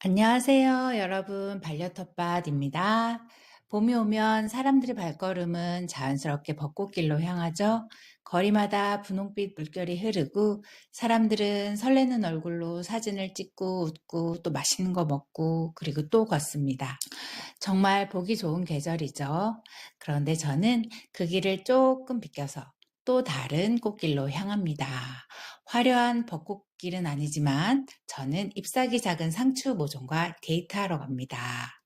안녕하세요, 여러분. 반려텃밭입니다. 봄이 오면 사람들의 발걸음은 자연스럽게 벚꽃길로 향하죠. 거리마다 분홍빛 물결이 흐르고 사람들은 설레는 얼굴로 사진을 찍고 웃고 또 맛있는 거 먹고 그리고 또 걷습니다. 정말 보기 좋은 계절이죠. 그런데 저는 그 길을 조금 비껴서 또 다른 꽃길로 향합니다. 화려한 벚꽃길은 아니지만 저는 잎사귀 작은 상추 모종과 데이트하러 갑니다.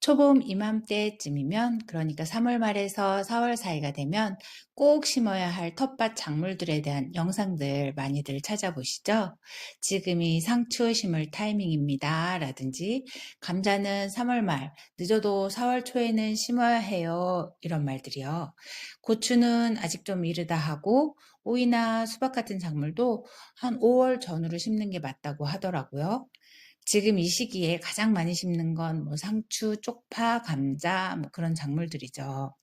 초봄 이맘때쯤이면 그러니까 3월 말에서 4월 사이가 되면 꼭 심어야 할 텃밭 작물들에 대한 영상들 많이들 찾아보시죠. 지금이 상추 심을 타이밍입니다. 라든지 감자는 3월 말, 늦어도 4월 초에는 심어야 해요. 이런 말들이요. 고추는 아직 좀 이르다 하고 오이나 수박 같은 작물도 한 5월 전후로 심는 게 맞다고 하더라고요. 지금 이 시기에 가장 많이 심는 건 뭐 상추, 쪽파, 감자 뭐 그런 작물들이죠.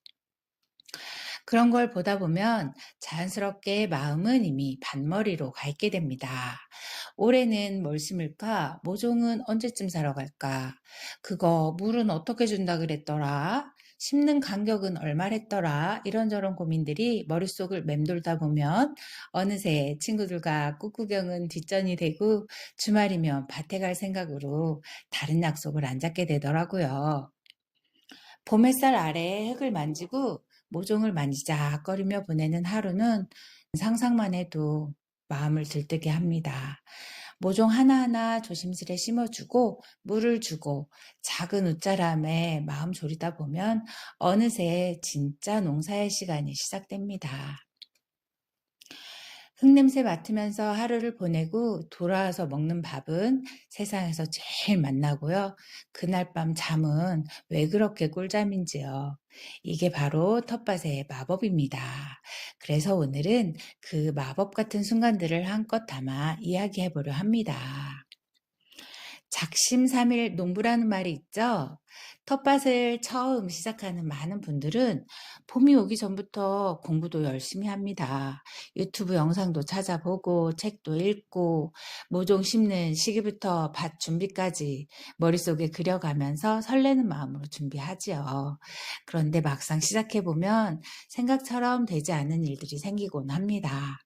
그런 걸 보다 보면 자연스럽게 마음은 이미 반머리로 가 있게 됩니다. 올해는 뭘 심을까? 모종은 언제쯤 사러 갈까? 그거 물은 어떻게 준다 그랬더라? 심는 간격은 얼마랬더라? 이런저런 고민들이 머릿속을 맴돌다 보면 어느새 친구들과 꽃구경은 뒷전이 되고 주말이면 밭에 갈 생각으로 다른 약속을 안 잡게 되더라고요. 봄 햇살 아래 흙을 만지고 모종을 만지작거리며 보내는 하루는 상상만 해도 마음을 들뜨게 합니다. 모종 하나하나 조심스레 심어주고 물을 주고 작은 웃자람에 마음 졸이다 보면 어느새 진짜 농사의 시간이 시작됩니다. 흙냄새 맡으면서 하루를 보내고 돌아와서 먹는 밥은 세상에서 제일 맛나고요. 그날 밤 잠은 왜 그렇게 꿀잠인지요. 이게 바로 텃밭의 마법입니다. 그래서 오늘은 그 마법 같은 순간들을 한껏 담아 이야기해 보려 합니다. 작심삼일 농부라는 말이 있죠. 텃밭을 처음 시작하는 많은 분들은 봄이 오기 전부터 공부도 열심히 합니다. 유튜브 영상도 찾아보고 책도 읽고 모종 심는 시기부터 밭 준비까지 머릿속에 그려가면서 설레는 마음으로 준비하지요. 그런데 막상 시작해보면 생각처럼 되지 않은 일들이 생기곤 합니다.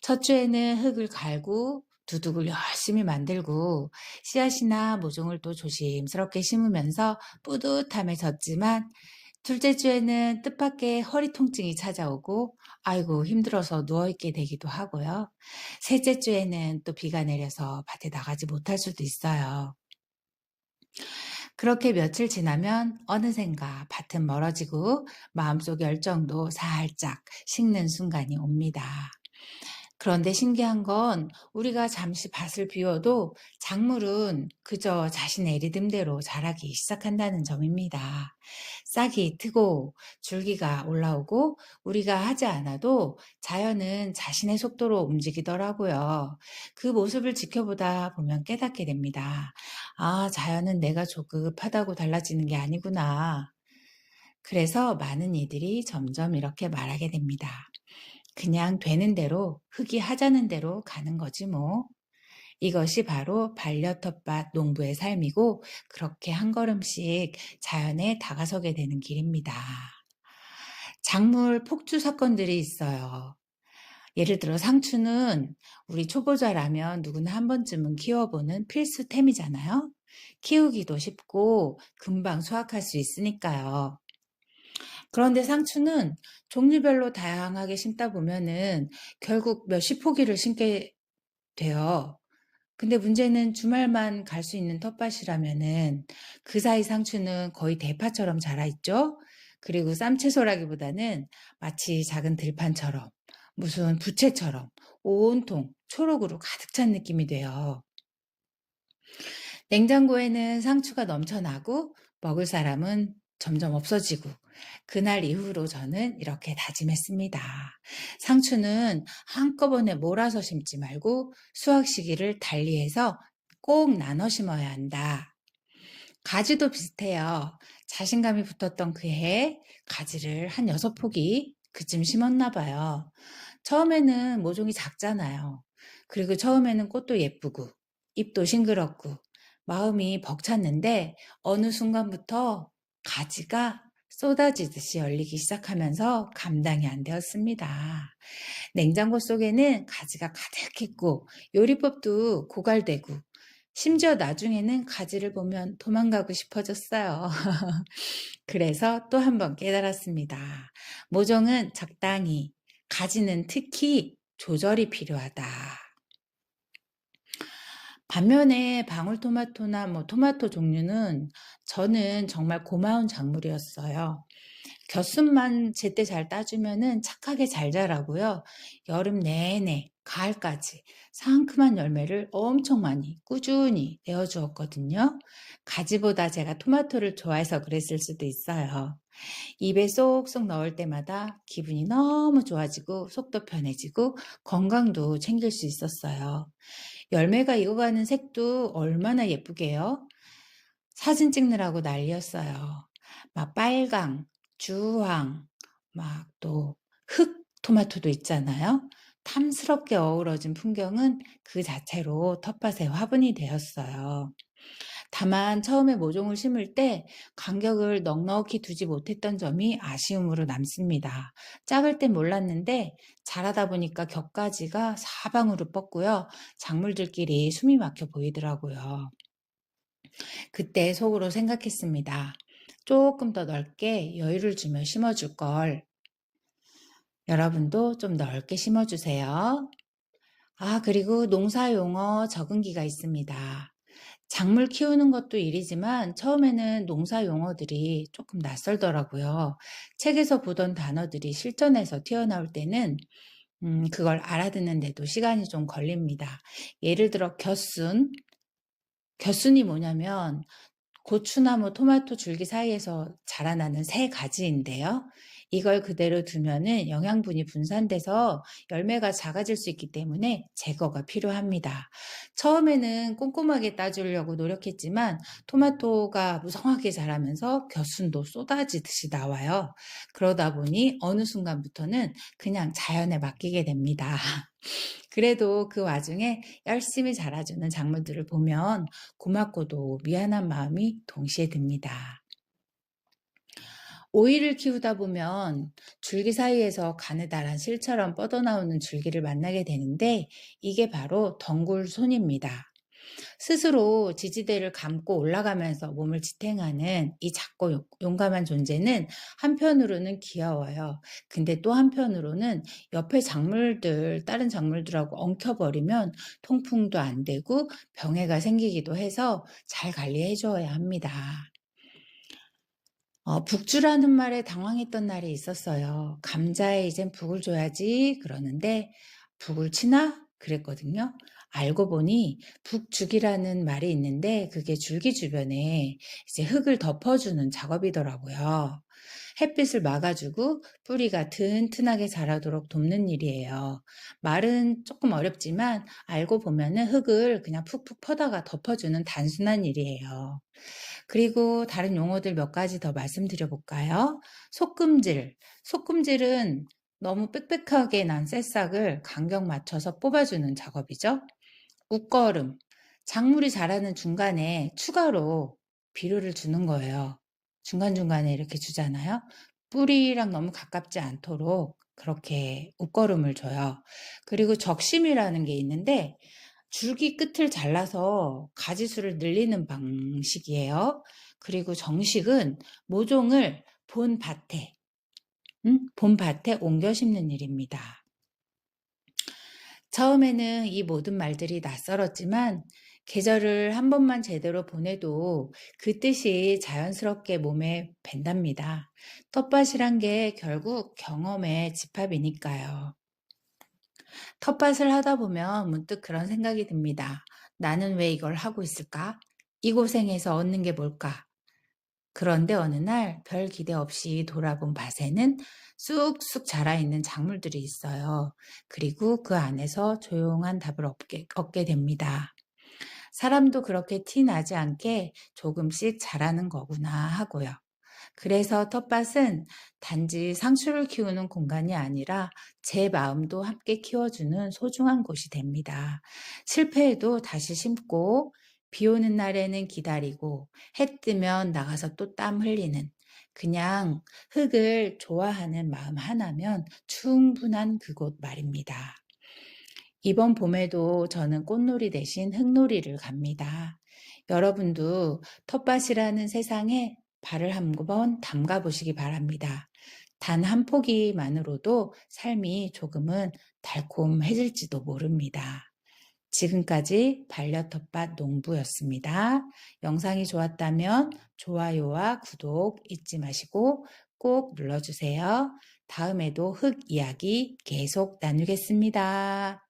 첫 주에는 흙을 갈고 두둑을 열심히 만들고 씨앗이나 모종을 또 조심스럽게 심으면서 뿌듯함에 졌지만 둘째 주에는 뜻밖의 허리 통증이 찾아오고 아이고 힘들어서 누워있게 되기도 하고요. 셋째 주에는 또 비가 내려서 밭에 나가지 못할 수도 있어요. 그렇게 며칠 지나면 어느샌가 밭은 멀어지고 마음속 열정도 살짝 식는 순간이 옵니다. 그런데 신기한 건 우리가 잠시 밭을 비워도 작물은 그저 자신의 리듬대로 자라기 시작한다는 점입니다. 싹이 트고 줄기가 올라오고 우리가 하지 않아도 자연은 자신의 속도로 움직이더라고요. 그 모습을 지켜보다 보면 깨닫게 됩니다. 아, 자연은 내가 조급하다고 달라지는 게 아니구나. 그래서 많은 이들이 점점 이렇게 말하게 됩니다. 그냥 되는 대로 흙이 하자는 대로 가는 거지 뭐. 이것이 바로 반려텃밭 농부의 삶이고 그렇게 한 걸음씩 자연에 다가서게 되는 길입니다. 작물 폭주 사건들이 있어요. 예를 들어 상추는 우리 초보자라면 누구나 한 번쯤은 키워보는 필수템이잖아요. 키우기도 쉽고 금방 수확할 수 있으니까요. 그런데 상추는 종류별로 다양하게 심다 보면은 결국 몇십 포기를 심게 돼요. 근데 문제는 주말만 갈 수 있는 텃밭이라면은 그 사이 상추는 거의 대파처럼 자라 있죠? 그리고 쌈채소라기보다는 마치 작은 들판처럼 무슨 부채처럼 온통 초록으로 가득 찬 느낌이 돼요. 냉장고에는 상추가 넘쳐나고 먹을 사람은 점점 없어지고 그날 이후로 저는 이렇게 다짐했습니다. 상추는 한꺼번에 몰아서 심지 말고 수확 시기를 달리해서 꼭 나눠 심어야 한다. 가지도 비슷해요. 자신감이 붙었던 그해 가지를 한 여섯 포기 그쯤 심었나 봐요. 처음에는 모종이 작잖아요. 그리고 처음에는 꽃도 예쁘고 잎도 싱그럽고 마음이 벅찼는데 어느 순간부터 가지가 쏟아지듯이 열리기 시작하면서 감당이 안 되었습니다. 냉장고 속에는 가지가 가득했고 요리법도 고갈되고 심지어 나중에는 가지를 보면 도망가고 싶어졌어요. 그래서 또 한 번 깨달았습니다. 모종은 적당히, 가지는 특히 조절이 필요하다. 반면에 방울토마토나 뭐 토마토 종류는 저는 정말 고마운 작물이었어요. 겹순만 제때 잘 따주면은 착하게 잘 자라고요. 여름 내내 가을까지 상큼한 열매를 엄청 많이 꾸준히 내어주었거든요. 가지보다 제가 토마토를 좋아해서 그랬을 수도 있어요. 입에 쏙쏙 넣을 때마다 기분이 너무 좋아지고 속도 편해지고 건강도 챙길 수 있었어요. 열매가 익어가는 색도 얼마나 예쁘게요. 사진 찍느라고 난리였어요. 막 빨강, 주황, 막 또 흑 토마토도 있잖아요. 탐스럽게 어우러진 풍경은 그 자체로 텃밭의 화분이 되었어요. 다만 처음에 모종을 심을 때 간격을 넉넉히 두지 못했던 점이 아쉬움으로 남습니다. 작을 땐 몰랐는데 자라다 보니까 격가지가 사방으로 뻗고요. 작물들끼리 숨이 막혀 보이더라고요. 그때 속으로 생각했습니다. 조금 더 넓게 여유를 주며 심어줄 걸. 여러분도 좀 넓게 심어주세요. 아, 그리고 농사 용어 적응기가 있습니다. 작물 키우는 것도 일이지만 처음에는 농사 용어들이 조금 낯설더라고요. 책에서 보던 단어들이 실전에서 튀어나올 때는 음, 그걸 알아듣는데도 시간이 좀 걸립니다. 예를 들어 곁순. 곁순이 뭐냐면 고추나무 토마토 줄기 사이에서 자라나는 새 가지인데요. 이걸 그대로 두면은 영양분이 분산돼서 열매가 작아질 수 있기 때문에 제거가 필요합니다. 처음에는 꼼꼼하게 따주려고 노력했지만 토마토가 무성하게 자라면서 곁순도 쏟아지듯이 나와요. 그러다 보니 어느 순간부터는 그냥 자연에 맡기게 됩니다. 그래도 그 와중에 열심히 자라주는 작물들을 보면 고맙고도 미안한 마음이 동시에 듭니다. 오이를 키우다 보면 줄기 사이에서 가느다란 실처럼 뻗어나오는 줄기를 만나게 되는데 이게 바로 덩굴손입니다. 스스로 지지대를 감고 올라가면서 몸을 지탱하는 이 작고 용감한 존재는 한편으로는 귀여워요. 근데 또 한편으로는 옆에 작물들, 다른 작물들하고 엉켜버리면 통풍도 안 되고 병해가 생기기도 해서 잘 관리해 줘야 합니다. 어, 북주라는 말에 당황했던 날이 있었어요. 감자에 이젠 북을 줘야지 그러는데 북을 치나? 그랬거든요. 알고 보니 북죽이라는 말이 있는데 그게 줄기 주변에 이제 흙을 덮어주는 작업이더라고요. 햇빛을 막아주고 뿌리가 튼튼하게 자라도록 돕는 일이에요. 말은 조금 어렵지만 알고 보면은 흙을 그냥 푹푹 퍼다가 덮어주는 단순한 일이에요. 그리고 다른 용어들 몇 가지 더 말씀드려 볼까요? 속금질. 속금질은 너무 빽빽하게 난 새싹을 간격 맞춰서 뽑아주는 작업이죠. 웃거름. 작물이 자라는 중간에 추가로 비료를 주는 거예요. 중간중간에 이렇게 주잖아요. 뿌리랑 너무 가깝지 않도록 그렇게 웃거름을 줘요. 그리고 적심이라는 게 있는데 줄기 끝을 잘라서 가지수를 늘리는 방식이에요. 그리고 정식은 모종을 본 밭에, 음? 본 밭에 옮겨 심는 일입니다. 처음에는 이 모든 말들이 낯설었지만 계절을 한 번만 제대로 보내도 그 뜻이 자연스럽게 몸에 밴답니다. 텃밭이란 게 결국 경험의 집합이니까요. 텃밭을 하다 보면 문득 그런 생각이 듭니다. 나는 왜 이걸 하고 있을까? 이 고생에서 얻는 게 뭘까? 그런데 어느 날 별 기대 없이 돌아본 밭에는 쑥쑥 자라있는 작물들이 있어요. 그리고 그 안에서 조용한 답을 얻게, 얻게 됩니다. 사람도 그렇게 티 나지 않게 조금씩 자라는 거구나 하고요. 그래서 텃밭은 단지 상추를 키우는 공간이 아니라 제 마음도 함께 키워주는 소중한 곳이 됩니다. 실패해도 다시 심고 비 오는 날에는 기다리고 해 뜨면 나가서 또 땀 흘리는 그냥 흙을 좋아하는 마음 하나면 충분한 그곳 말입니다. 이번 봄에도 저는 꽃놀이 대신 흙놀이를 갑니다. 여러분도 텃밭이라는 세상에 발을 한번 담가 보시기 바랍니다. 단 한 포기만으로도 삶이 조금은 달콤해질지도 모릅니다. 지금까지 반려텃밭 농부였습니다. 영상이 좋았다면 좋아요와 구독 잊지 마시고 꼭 눌러주세요. 다음에도 흙 이야기 계속 나누겠습니다.